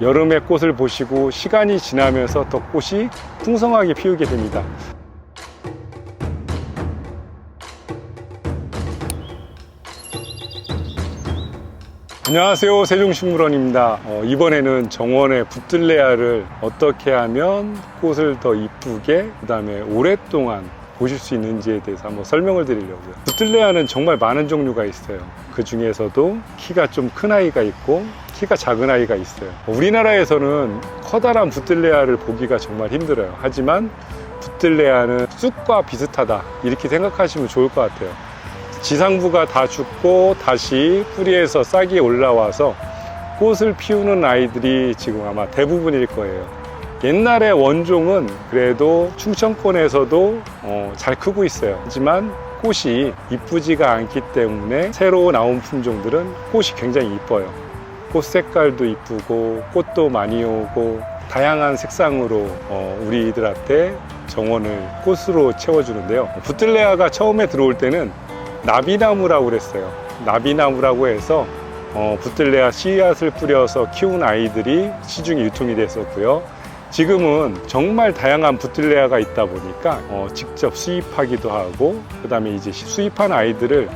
여름의 꽃을 보시고 시간이 지나면서 더 꽃이 풍성하게 피우게 됩니다. 안녕하세요 세종식물원입니다 어, 이번에는 정원의 붙들레아를 어떻게 하면 꽃을 더 이쁘게 그 다음에 오랫동안 보실 수 있는지에 대해서 한번 설명을 드리려고요. 붙들레아는 정말 많은 종류가 있어요. 그 중에서도 키가 좀 큰 아이가 있고 키가 작은 아이가 있어요. 우리나라에서는 커다란 붙들레아를 보기가 정말 힘들어요. 하지만 붙들레아는 쑥과 비슷하다. 이렇게 생각하시면 좋을 것 같아요. 지상부가 다 죽고 다시 뿌리에서 싹이 올라와서 꽃을 피우는 아이들이 지금 아마 대부분일 거예요. 옛날의 원종은 그래도 충청권에서도 어, 잘 크고 있어요. 하지만 꽃이 이쁘지가 않기 때문에 새로 나온 품종들은 꽃이 굉장히 이뻐요. 꽃 색깔도 이쁘고 꽃도 많이 오고 다양한 색상으로 어, 우리들한테 정원을 꽃으로 채워주는데요. 부틀레아가 처음에 들어올 때는 나비나무라고 그랬어요. 나비나무라고 해서 어, 붙들레아 씨앗을 뿌려서 키운 아이들이 시중에 유통이 됐었고요. 지금은 정말 다양한 붙들레아가 있다 보니까 어, 직접 수입하기도 하고 그 다음에 이제 수입한 아이들을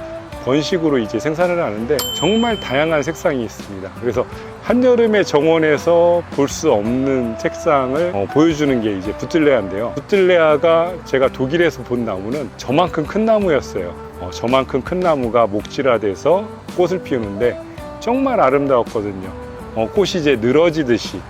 번식으로 이제 생산을 하는데 정말 다양한 색상이 있습니다. 그래서 한여름에 정원에서 볼 수 없는 색상을 어, 보여주는 게 이제 붙들레아인데요. 붙들레아가 제가 독일에서 본 나무는 저만큼 큰 나무였어요. 어, 저만큼 큰 나무가 목질화돼서 꽃을 피우는데 정말 아름다웠거든요. 어, 꽃이 이제 늘어지듯이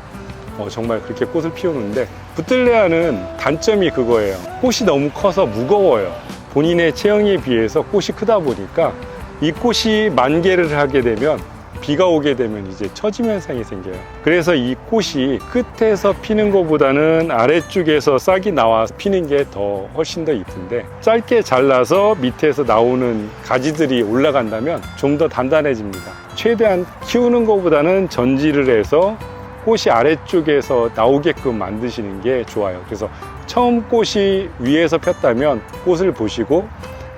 어, 정말 그렇게 꽃을 피우는데 붙들레아는 단점이 그거예요. 꽃이 너무 커서 무거워요. 본인의 체형에 비해서 꽃이 크다 보니까 이 꽃이 만개를 하게 되면 비가 오게 되면 이제 처짐 현상이 생겨요. 그래서 이 꽃이 끝에서 피는 것보다는 아래쪽에서 싹이 나와서 피는 게 더 훨씬 더 이쁜데 짧게 잘라서 밑에서 나오는 가지들이 올라간다면 좀 더 단단해집니다. 최대한 키우는 것보다는 전지를 해서 꽃이 아래쪽에서 나오게끔 만드시는 게 좋아요. 그래서 처음 꽃이 위에서 폈다면 꽃을 보시고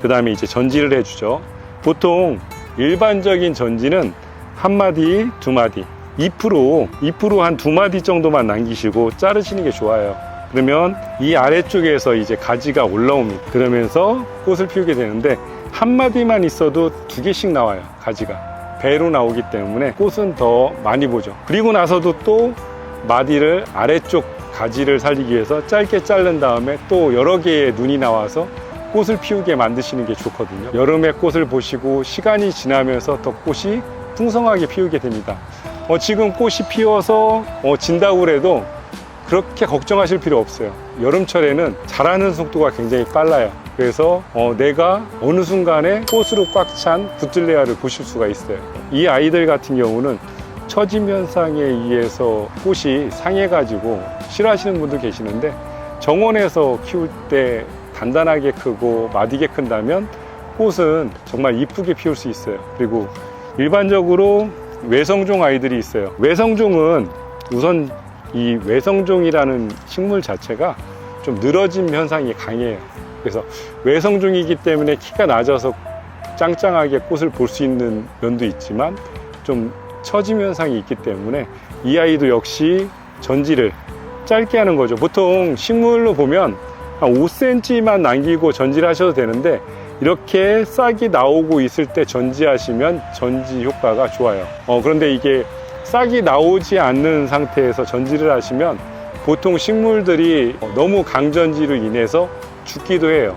그 다음에 이제 전지를 해주죠. 보통 일반적인 전지는 한 마디, 두 마디, 잎으로 잎으로 한 두 마디 정도만 남기시고 자르시는 게 좋아요. 그러면 이 아래쪽에서 이제 가지가 올라옵니다. 그러면서 꽃을 피우게 되는데 한 마디만 있어도 두 개씩 나와요. 가지가. 배로 나오기 때문에 꽃은 더 많이 보죠. 그리고 나서도 또 마디를 아래쪽 가지를 살리기 위해서 짧게 자른 다음에 또 여러 개의 눈이 나와서 꽃을 피우게 만드시는 게 좋거든요. 여름의 꽃을 보시고 시간이 지나면서 더 꽃이 풍성하게 피우게 됩니다. 어, 지금 꽃이 피어서 어, 진다고 해도 그렇게 걱정하실 필요 없어요. 여름철에는 자라는 속도가 굉장히 빨라요. 그래서 어, 내가 어느 순간에 꽃으로 꽉찬 붙들레아를 보실 수가 있어요. 이 아이들 같은 경우는 처짐 현상에 의해서 꽃이 상해가지고 싫어하시는 분도 계시는데 정원에서 키울 때 단단하게 크고 마디게 큰다면 꽃은 정말 이쁘게 피울 수 있어요. 그리고 일반적으로 외성종 아이들이 있어요. 외성종은 우선 이 외성종이라는 식물 자체가 좀 늘어짐 현상이 강해요. 그래서 외성종이기 때문에 키가 낮아서 짱짱하게 꽃을 볼 수 있는 면도 있지만 좀 처짐 현상이 있기 때문에 이 아이도 역시 전지를 짧게 하는 거죠. 보통 식물로 보면 한 5cm만 남기고 전지를 하셔도 되는데 이렇게 싹이 나오고 있을 때 전지하시면 전지 효과가 좋아요. 어, 그런데 이게 싹이 나오지 않는 상태에서 전지를 하시면 보통 식물들이 너무 강전지로 인해서 죽기도 해요.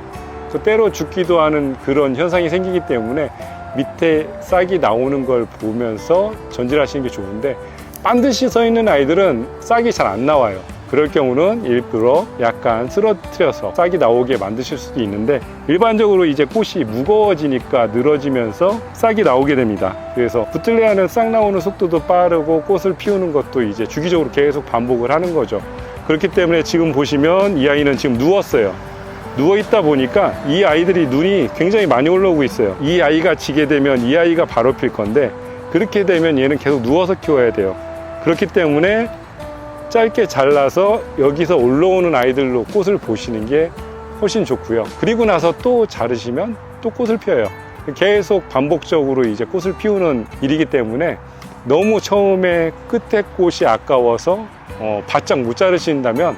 그 때로 죽기도 하는 그런 현상이 생기기 때문에 밑에 싹이 나오는 걸 보면서 전지를 하시는 게 좋은데 반드시 서 있는 아이들은 싹이 잘 안 나와요. 그럴 경우는 일부러 약간 쓰러뜨려서 싹이 나오게 만드실 수도 있는데 일반적으로 이제 꽃이 무거워지니까 늘어지면서 싹이 나오게 됩니다. 그래서 붙들레아는 싹 나오는 속도도 빠르고 꽃을 피우는 것도 이제 주기적으로 계속 반복을 하는 거죠. 그렇기 때문에 지금 보시면 이 아이는 지금 누웠어요. 누워 있다 보니까 이 아이들이 눈이 굉장히 많이 올라오고 있어요. 이 아이가 지게 되면 이 아이가 바로 필 건데 그렇게 되면 얘는 계속 누워서 키워야 돼요. 그렇기 때문에 짧게 잘라서 여기서 올라오는 아이들로 꽃을 보시는 게 훨씬 좋고요. 그리고 나서 또 자르시면 또 꽃을 피워요. 계속 반복적으로 이제 꽃을 피우는 일이기 때문에 너무 처음에 끝에 꽃이 아까워서 어, 바짝 못 자르신다면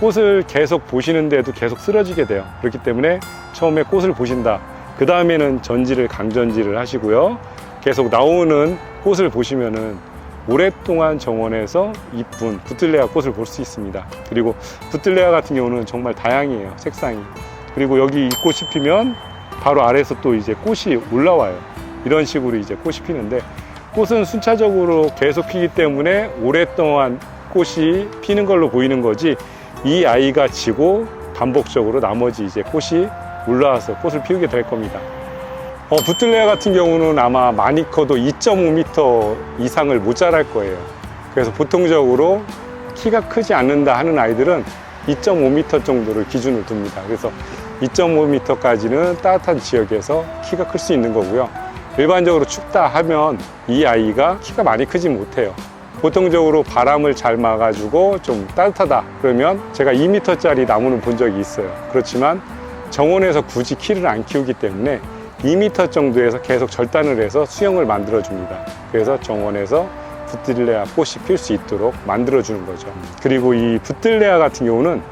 꽃을 계속 보시는데도 계속 쓰러지게 돼요. 그렇기 때문에 처음에 꽃을 보신다. 그 다음에는 전지를 강전지를 하시고요. 계속 나오는 꽃을 보시면은 오랫동안 정원에서 이쁜 부틀레아 꽃을 볼 수 있습니다. 그리고 부틀레아 같은 경우는 정말 다양해요. 색상이. 그리고 여기 이 꽃이 피면 바로 아래에서 또 이제 꽃이 올라와요. 이런 식으로 이제 꽃이 피는데 꽃은 순차적으로 계속 피기 때문에 오랫동안 꽃이 피는 걸로 보이는 거지 이 아이가 지고 반복적으로 나머지 이제 꽃이 올라와서 꽃을 피우게 될 겁니다. 어, 부틀레아 같은 경우는 아마 많이 커도 2.5m 이상을 못 자랄 거예요. 그래서 보통적으로 키가 크지 않는다 하는 아이들은 2.5m 정도를 기준으로 둡니다. 그래서 2.5m까지는 따뜻한 지역에서 키가 클 수 있는 거고요. 일반적으로 춥다 하면 이 아이가 키가 많이 크지 못해요. 보통적으로 바람을 잘 막아주고 좀 따뜻하다 그러면 제가 2m짜리 나무는 본 적이 있어요. 그렇지만 정원에서 굳이 키를 안 키우기 때문에 2m 정도에서 계속 절단을 해서 수영을 만들어 줍니다. 그래서 정원에서 부틀레아 꽃이 필 수 있도록 만들어 주는 거죠. 그리고 이 부틀레아 같은 경우는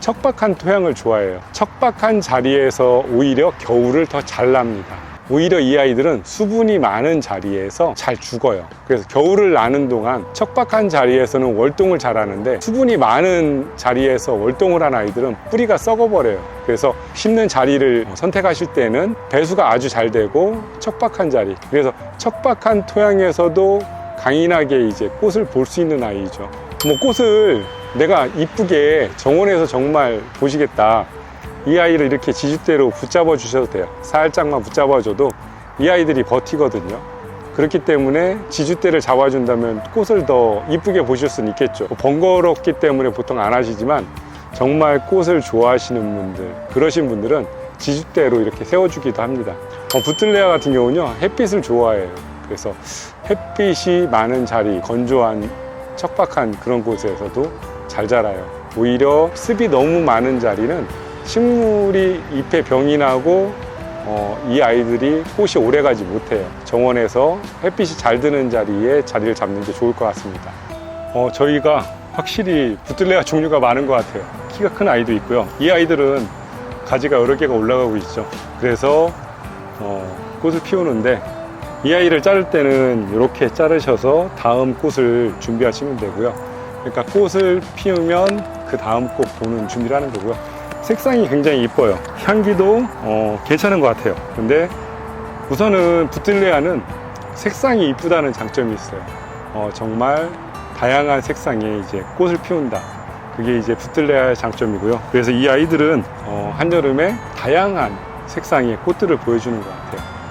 척박한 토양을 좋아해요. 척박한 자리에서 오히려 겨울을 더 잘 납니다. 오히려 이 아이들은 수분이 많은 자리에서 잘 죽어요. 그래서 겨울을 나는 동안 척박한 자리에서는 월동을 잘 하는데 수분이 많은 자리에서 월동을 한 아이들은 뿌리가 썩어버려요. 그래서 심는 자리를 선택하실 때는 배수가 아주 잘 되고 척박한 자리. 그래서 척박한 토양에서도 강인하게 이제 꽃을 볼 수 있는 아이죠. 뭐 꽃을 내가 이쁘게 정원에서 정말 보시겠다. 이 아이를 이렇게 지주대로 붙잡아 주셔도 돼요. 살짝만 붙잡아 줘도 이 아이들이 버티거든요. 그렇기 때문에 지주대를 잡아준다면 꽃을 더 이쁘게 보실 수는 있겠죠. 번거롭기 때문에 보통 안 하시지만 정말 꽃을 좋아하시는 분들, 그러신 분들은 지주대로 이렇게 세워주기도 합니다. 어, 부틀레아 같은 경우는요, 햇빛을 좋아해요. 그래서 햇빛이 많은 자리, 건조한 척박한 그런 곳에서도 잘 자라요. 오히려 습이 너무 많은 자리는 식물이 잎에 병이 나고 어, 이 아이들이 꽃이 오래 가지 못해요. 정원에서 햇빛이 잘 드는 자리에 자리를 잡는 게 좋을 것 같습니다. 어, 저희가 확실히 부틀레아 종류가 많은 것 같아요. 키가 큰 아이도 있고요. 이 아이들은 가지가 여러 개가 올라가고 있죠. 그래서 어, 꽃을 피우는데 이 아이를 자를 때는 이렇게 자르셔서 다음 꽃을 준비하시면 되고요. 그러니까 꽃을 피우면 그 다음 꽃 보는 준비를 하는 거고요. 색상이 굉장히 이뻐요. 향기도 어, 괜찮은 것 같아요. 근데 우선은 부틀레아는 색상이 이쁘다는 장점이 있어요. 어, 정말 다양한 색상의 이제 꽃을 피운다. 그게 이제 부틀레아의 장점이고요. 그래서 이 아이들은 어, 한여름에 다양한 색상의 꽃들을 보여주는 것 같아요.